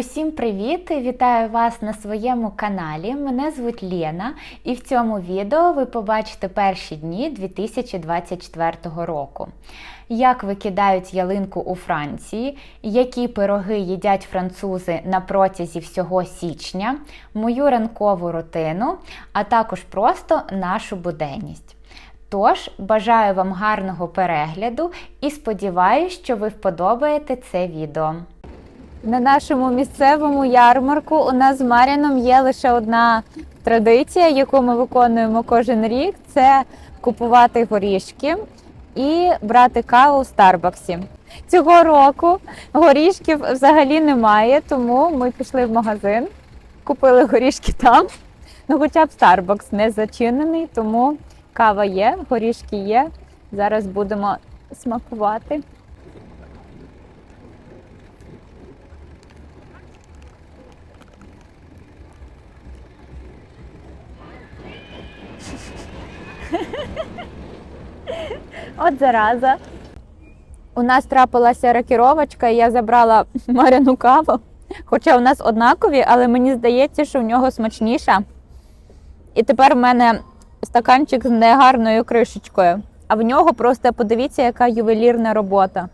Усім привіт! Вітаю вас на своєму каналі. Мене звуть Лена, і в цьому відео ви побачите перші дні 2024 року. Як викидають ялинку у Франції, які пироги їдять французи на протязі всього січня, мою ранкову рутину, а також просто нашу буденність. Тож, бажаю вам гарного перегляду і сподіваюся, що ви вподобаєте це відео. На нашому місцевому ярмарку у нас з Маріном є лише одна традиція, яку ми виконуємо кожен рік: це купувати горішки і брати каву в Старбаксі. Цього року горішків взагалі немає, тому ми пішли в магазин, купили горішки там. Ну, хоча б Starbucks не зачинений, тому кава є, горішки є. Зараз будемо смакувати. От зараза. У нас трапилася рокіровочка, і я забрала Маряну каву. Хоча у нас однакові, але мені здається, що в нього смачніша. І тепер в мене стаканчик з негарною кришечкою. А в нього просто подивіться, яка ювелірна робота.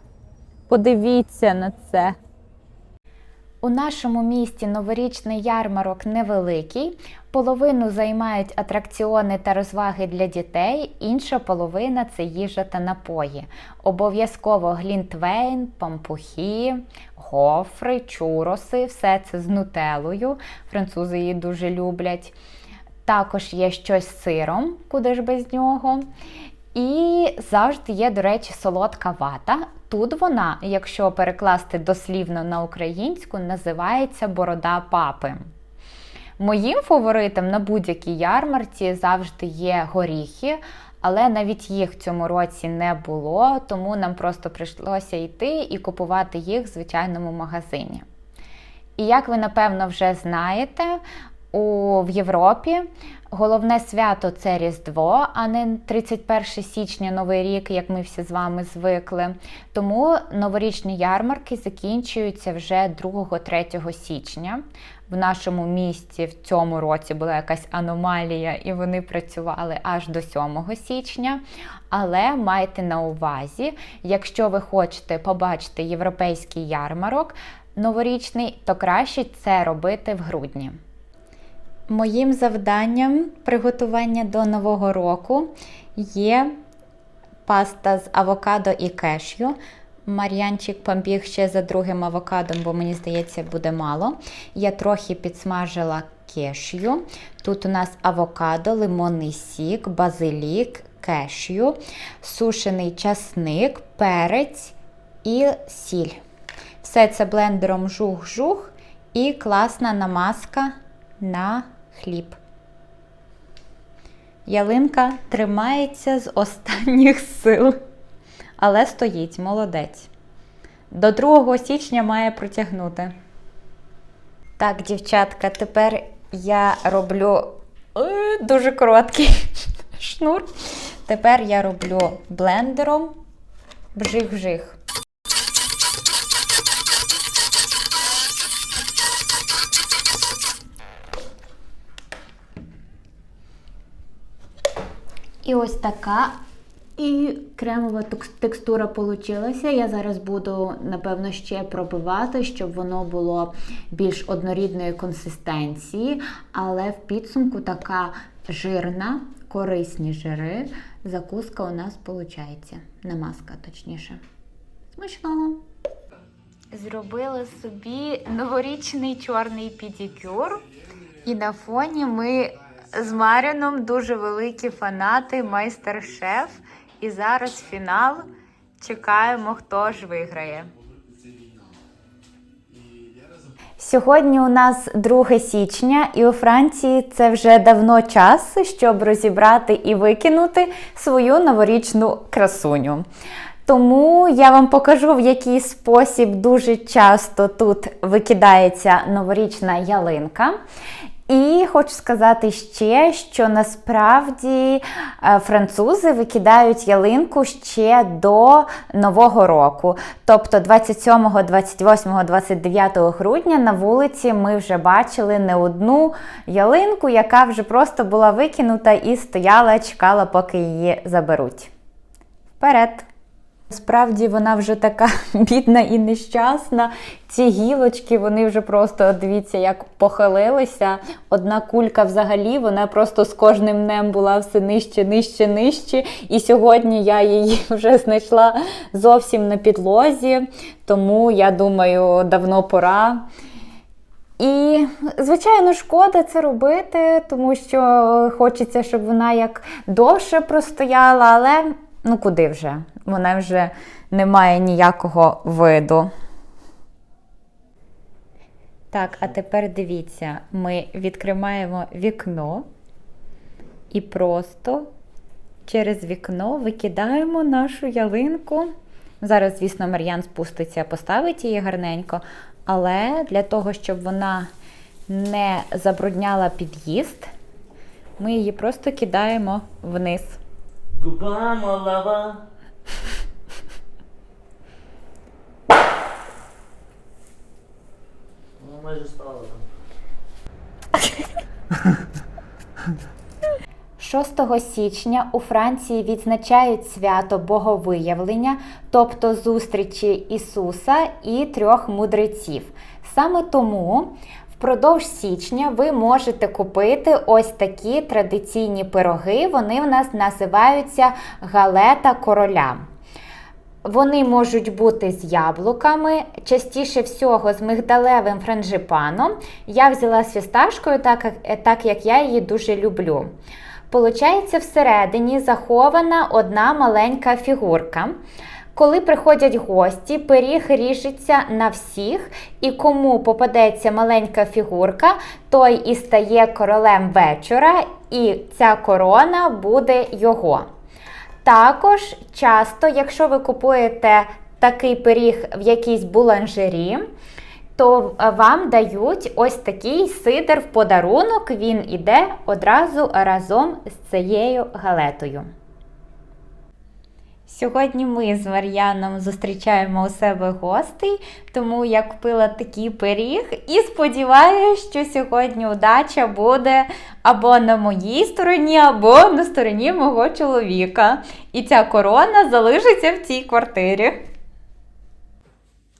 Подивіться на це. У нашому місті новорічний ярмарок невеликий. Половину займають атракціони та розваги для дітей, інша половина це їжа та напої. Обов'язково глінтвейн, пампухи, гофри, чуроси, все це з нутелою. Французи її дуже люблять. Також є щось з сиром, куди ж без нього. І завжди є, до речі, солодка вата. Тут вона, якщо перекласти дослівно на українську, називається борода папи. Моїм фаворитом на будь-якій ярмарці завжди є горіхи, але навіть їх в цьому році не було, тому нам просто прийшлося йти і купувати їх в звичайному магазині. І як ви напевно вже знаєте, у, в Європі головне свято це Різдво, а не 31 січня Новий рік, як ми всі з вами звикли. Тому новорічні ярмарки закінчуються вже 2-3 січня. В нашому місті в цьому році була якась аномалія, і вони працювали аж до 7 січня. Але майте на увазі, якщо ви хочете побачити європейський ярмарок новорічний, то краще це робити в грудні. Моїм завданням приготування до Нового року є паста з авокадо і кешю. Мар'янчик побіг ще за другим авокадом, бо мені здається, буде мало. Я трохи підсмажила кешю. Тут у нас авокадо, лимонний сік, базилік, кешю, сушений часник, перець і сіль. Все це блендером жух-жух і класна намазка на хліб. Ялинка тримається з останніх сил, але стоїть молодець. До 2 січня має протягнути. Так, дівчатка, тепер я роблю е, дуже короткий шнур. Тепер я роблю блендером вжих-вжих. І ось така і кремова текстура получилася. Я зараз буду, напевно, ще пробивати, щоб воно було більш однорідної консистенції, але в підсумку така жирна, корисні жири. Закуска у нас виходить. Намазка, точніше. Смачного! Зробили собі новорічний чорний педикюр. І на фоні ми з Маріном дуже великі фанати майстер-шеф. І зараз фінал. Чекаємо, хто ж виграє. Сьогодні у нас 2 січня, і у Франції це вже давно час, щоб розібрати і викинути свою новорічну красуню. Тому я вам покажу, в який спосіб дуже часто тут викидається новорічна ялинка. І хочу сказати ще, що насправді е, французи викидають ялинку ще до Нового року. Тобто 27, 28, 29 грудня на вулиці ми вже бачили не одну ялинку, яка вже просто була викинута і стояла, чекала, поки її заберуть. Вперед! Справді вона вже така бідна і нещасна. Ці гілочки, вони вже просто дивіться, як похилилися. Одна кулька взагалі, вона просто з кожним днем була все нижче, нижче, нижче. І сьогодні я її вже знайшла зовсім на підлозі, тому я думаю, давно пора. І, звичайно, шкода це робити, тому що хочеться, щоб вона як довше простояла, але ну куди вже? Вона вже не має ніякого виду. Так, а тепер дивіться, ми відкриваємо вікно і просто через вікно викидаємо нашу ялинку. Зараз, звісно, Мар'ян спуститься, поставить її гарненько, але для того, щоб вона не забрудняла під'їзд, ми її просто кидаємо вниз. Губа малава. Ну, майже стало там. 6 січня у Франції відзначають свято Боговиявлення, тобто зустрічі Ісуса і трьох мудреців. Саме тому впродовж січня ви можете купити ось такі традиційні пироги. Вони в нас називаються галета короля. Вони можуть бути з яблуками, частіше всього з мигдалевим франжипаном. Я взяла з фісташкою, так як, я її дуже люблю. Получається, всередині захована одна маленька фігурка. Коли приходять гості, пиріг ріжеться на всіх, і кому попадеться маленька фігурка, той і стає королем вечора, і ця корона буде його. Також часто, якщо ви купуєте такий пиріг в якійсь буланжері, то е, вам дають ось такий сидр в подарунок. Він іде одразу разом з цією галетою. Сьогодні ми з Мар'яном зустрічаємо у себе гостей, тому я купила такий пиріг і сподіваюся, що сьогодні удача буде або на моїй стороні, або на стороні мого чоловіка. І ця корона залишиться в цій квартирі.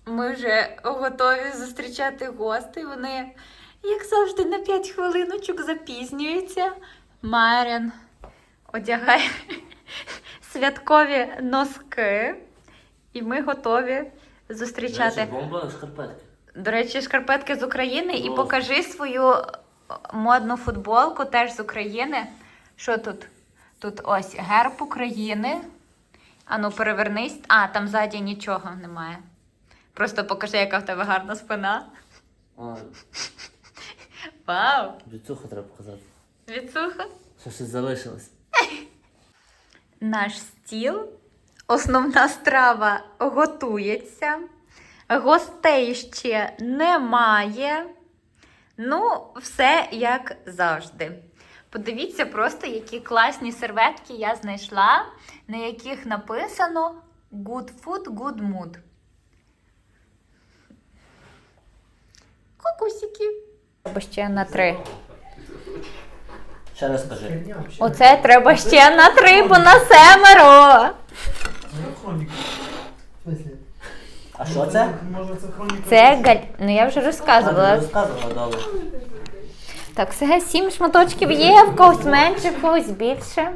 Ми вже готові зустрічати гостей. Вони, як завжди, на 5 хвилиночок запізнюються. Марін одягає святкові носки, і ми готові зустрічати. Бомба шкарпетки. До речі, шкарпетки з України і покажи свою модну футболку теж з України. Що тут? Тут ось герб України. Ану, перевернись. А, там ззаді нічого немає. Просто покажи, яка в тебе гарна спина. А, Вау! Біцуха треба показати. Відсуха. Ще щось залишилось. Наш стіл. Основна страва готується. Гостей ще немає. Ну, все як завжди. Подивіться просто, які класні серветки я знайшла, на яких написано Good food, good mood. Кокусики. Треба ще на три. Ще раз скажи. Оце треба ще на три, бо на семеро. А що це? Це? Галь... Ну я вже розказувала. розказувала, добре. Так, все сім шматочків є, в когось менше, в когось більше.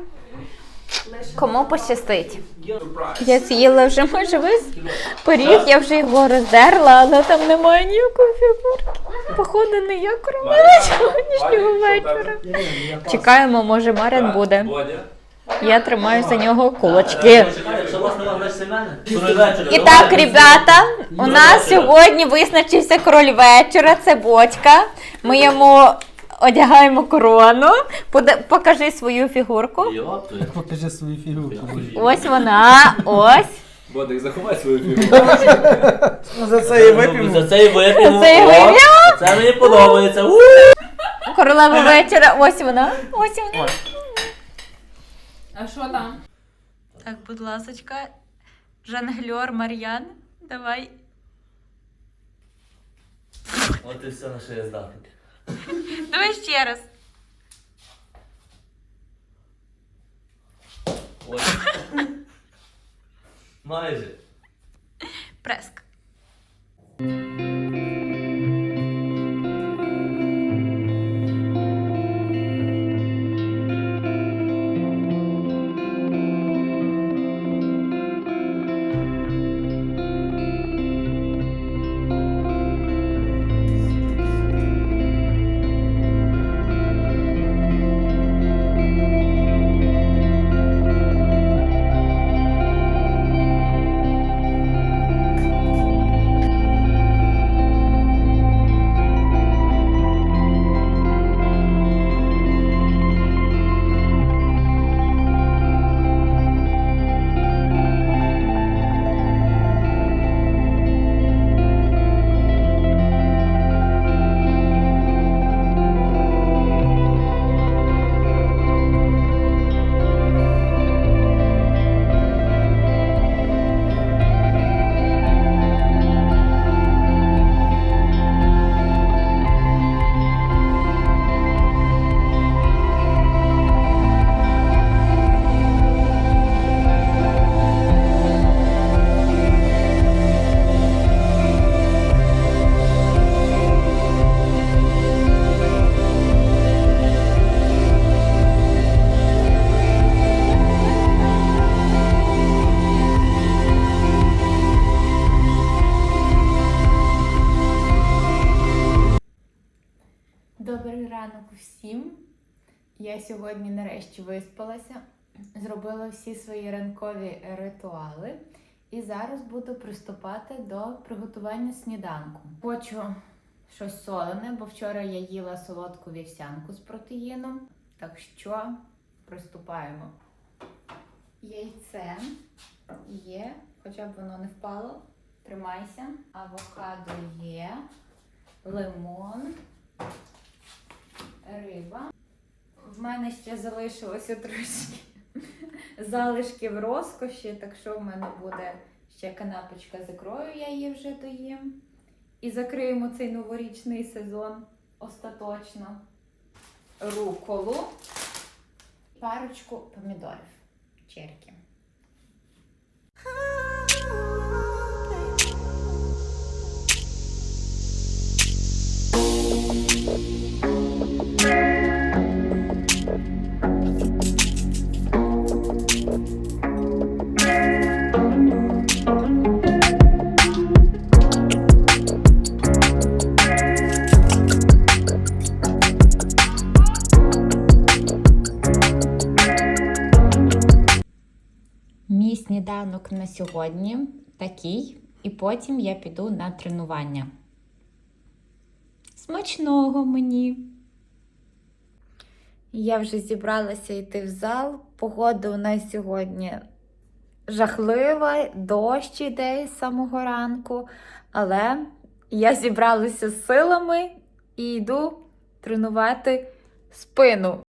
Кому пощастить. Я з'їла вже майже весь пиріг, я вже його роздерла, але там немає ніякої фігурки. Походу, не я королева сьогоднішнього вечора. Чекаємо, може Марин буде. Я тримаю за нього кулачки. І так, ребята, у нас сьогодні визначився король вечора, це бочка. Ми йому одягаємо корону. Пода- Покажи свою фігурку. Йопту. Покажи свою фігурку. Ось вона, ось. Бодик, заховай свою фігуру. Ну за це і вип'ємо. За це і вип'ємо. За це і О, вип'ємо? Це мені подобається. У! Королева вечора. Ось вона. Ось вона. А що там? Так, будь ласочка. Жонглер Мар'ян. Давай. От і все, на що я здатний. Давай ще раз. Ой. Майже. Преск. Я сьогодні нарешті виспалася, зробила всі свої ранкові ритуали і зараз буду приступати до приготування сніданку. Хочу щось солене, бо вчора я їла солодку вівсянку з протеїном. Так що приступаємо. Яйце є, хоча б воно не впало. Тримайся. Авокадо є, лимон риба. В мене ще залишилося трошки залишків розкоші, так що в мене буде ще канапочка з ікрою, я її вже доїм. І закриємо цей новорічний сезон остаточно. Руколу, парочку помідорів. Черки. Сніданок на сьогодні такий, і потім я піду на тренування. Смачного мені! Я вже зібралася йти в зал. Погода у нас сьогодні жахлива, дощ іде з самого ранку, але я зібралася з силами і йду тренувати спину.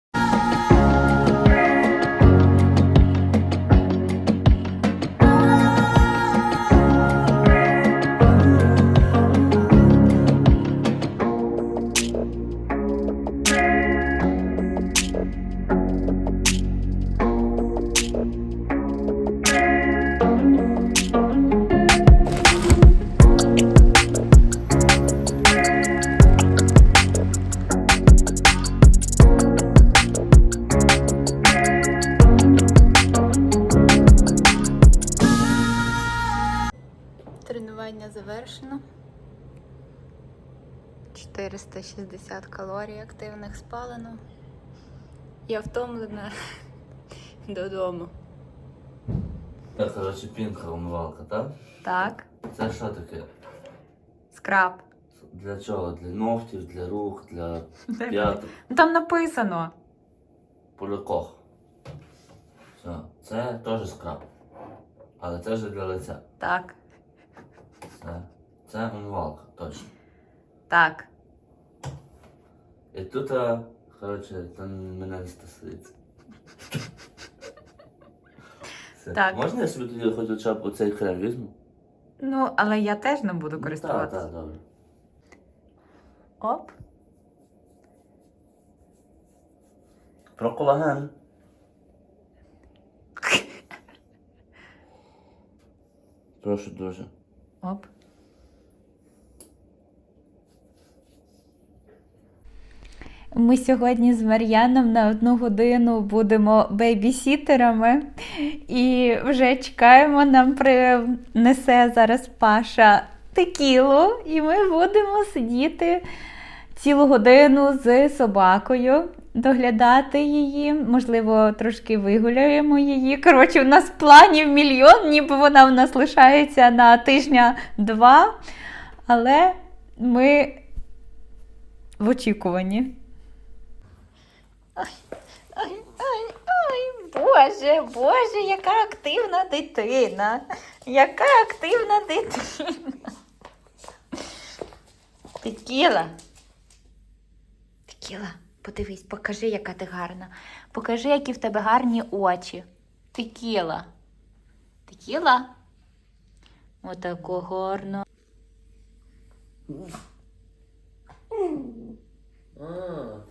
460 калорій активних спалено. Я втомлена додому. Так, коротше, пінка умивалка, так? Так, Це що таке? скраб. Для чого? Для ногтів, для рук, для п'яток, Ну, Там написано. полякох. Все. Це теж скраб. Але це вже для лиця. Так, Це, це умивалка, точно. так. І тут, а, коротше, то мене не стосується. Все. Так. Можна я собі тоді хоч хоча б оцей крем візьму? Ну, але я теж не буду Ну, Так, так, добре. Оп. Про колаген. Прошу дуже. Оп. Ми сьогодні з Мар'яном на одну годину будемо бейбісітерами і вже чекаємо, нам принесе зараз Паша текілу, і ми будемо сидіти цілу годину з собакою, доглядати її, можливо, трошки вигуляємо її. Коротше, у нас планів мільйон, ніби вона у нас лишається на тижня-два, але ми в очікуванні. Ой, ой, ой, Боже, Боже, яка активна дитина. Яка активна дитина. Текіла. Текіла, подивись, покажи, яка ти гарна. Покажи, які в тебе гарні очі. Текіла. Текіла? Отако гарно.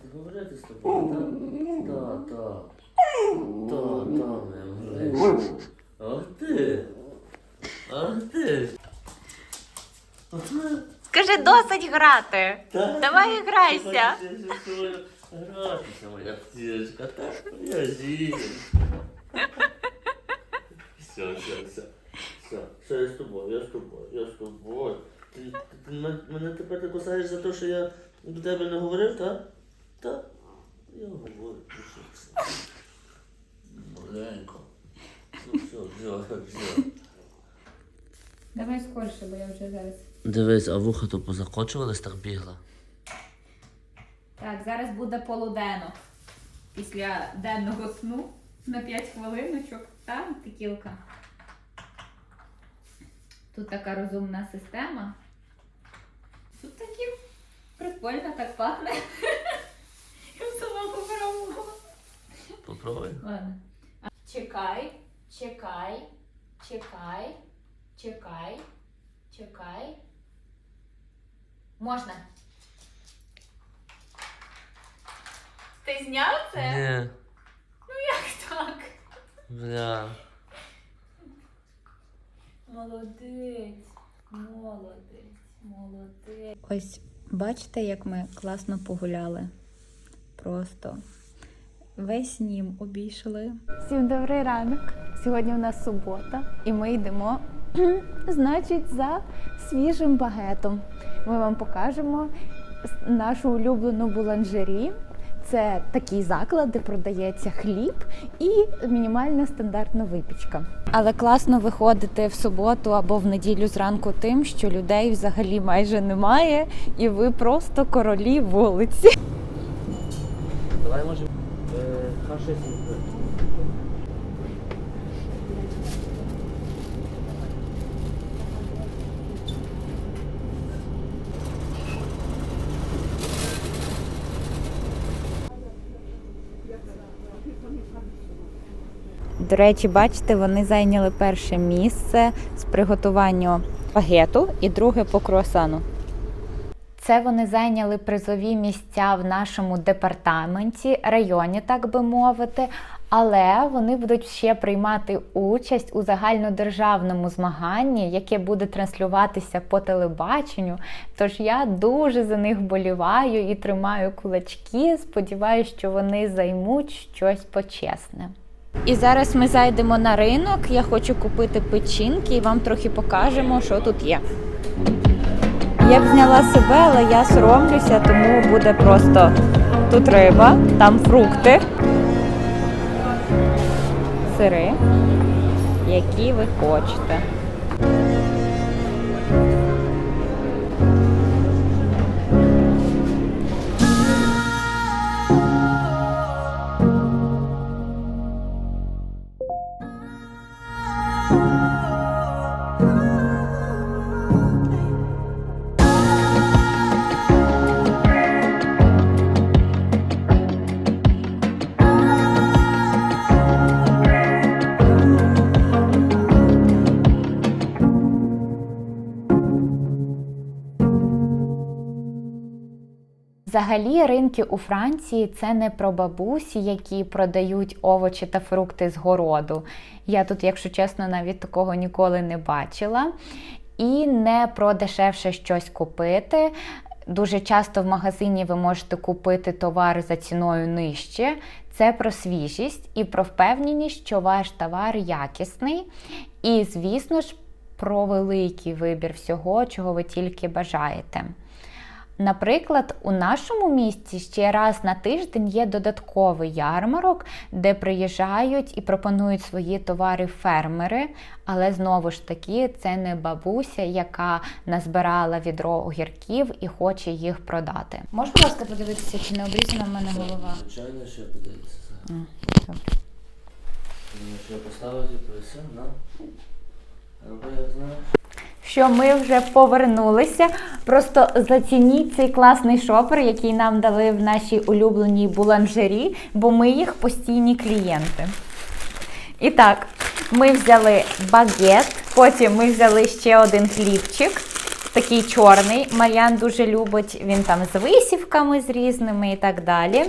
Ти говорити з тобою, так? Так, так. Так, так, моя говориш. Ах ти. Ах ти. Скажи, досить грати. Так. Давай грайся. Я Гратися, моя птічка, так, моя жінка. Все, все, все. Все, все, я з тобою, я з тобою, я з тобою. Ти, ти, ти мене тепер ти кусаєш за те, що я до тебе не говорив, так? Так? Я говорю, ну що це? Маленько. Ну все, все, все. Давай скорше, бо я вже зараз. Дивись, а вуха то позакочувались, так бігла. Так, зараз буде полуденок. Після денного сну на 5 хвилиночок. Там текілка. Тут така розумна система. Тут такі прикольно так пахне. Чекай, чекай, чекай, чекай. Можна. Ти зняв це? Ні, Так. бля. Молодець, молодець, молодець. Ось бачите, як ми класно погуляли. Просто весь нім обійшли. Всім добрий ранок. Сьогодні у нас субота, і ми йдемо, значить, за свіжим багетом. Ми вам покажемо нашу улюблену буланжері. Це такий заклад, де продається хліб і мінімальна стандартна випічка. Але класно виходити в суботу або в неділю зранку тим, що людей взагалі майже немає, і ви просто королі вулиці. Давай може До речі, бачите, вони зайняли перше місце з приготуванню багету і друге по круасану. Це вони зайняли призові місця в нашому департаменті, районі, так би мовити. Але вони будуть ще приймати участь у загальнодержавному змаганні, яке буде транслюватися по телебаченню. Тож я дуже за них боліваю і тримаю кулачки. Сподіваюся, що вони займуть щось почесне. І зараз ми зайдемо на ринок. Я хочу купити печінки і вам трохи покажемо, що тут є. Я б зняла себе, але я соромлюся, тому буде просто тут риба, там фрукти, сири, які ви хочете. Взагалі, ринки у Франції це не про бабусі, які продають овочі та фрукти з городу. Я тут, якщо чесно, навіть такого ніколи не бачила. І не про дешевше щось купити. Дуже часто в магазині ви можете купити товар за ціною нижче. Це про свіжість і про впевненість, що ваш товар якісний. І, звісно ж, про великий вибір всього, чого ви тільки бажаєте. Наприклад, у нашому місті ще раз на тиждень є додатковий ярмарок, де приїжджають і пропонують свої товари фермери. Але знову ж таки, це не бабуся, яка назбирала відро огірків і хоче їх продати. Можеш, будь ласка, подивитися, чи не обрізана в мене голова? Звичайно, ще подивитися. Добре. Що я і все, на. Роби, як знаєш. Що ми вже повернулися. Просто зацініть цей класний шопер, який нам дали в нашій улюбленій буланжері, бо ми їх постійні клієнти. І так, ми взяли багет, потім ми взяли ще один хлібчик. Такий чорний. Мар'ян дуже любить, він там з висівками з різними і так далі.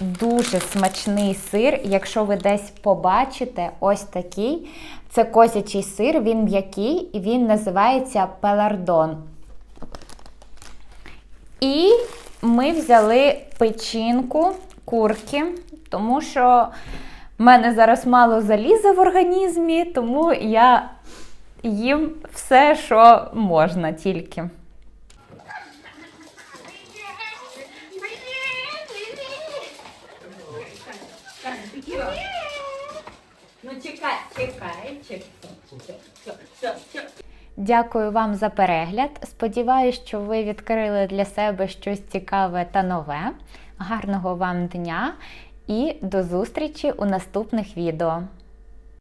Дуже смачний сир. Якщо ви десь побачите, ось такий. Це козячий сир, він м'який і він називається пелардон. І ми взяли печінку курки, тому що в мене зараз мало заліза в організмі, тому я їм все, що можна тільки. Ну чекай, чекай. Дякую вам за перегляд. Сподіваюсь, що ви відкрили для себе щось цікаве та нове. Гарного вам дня і до зустрічі у наступних відео.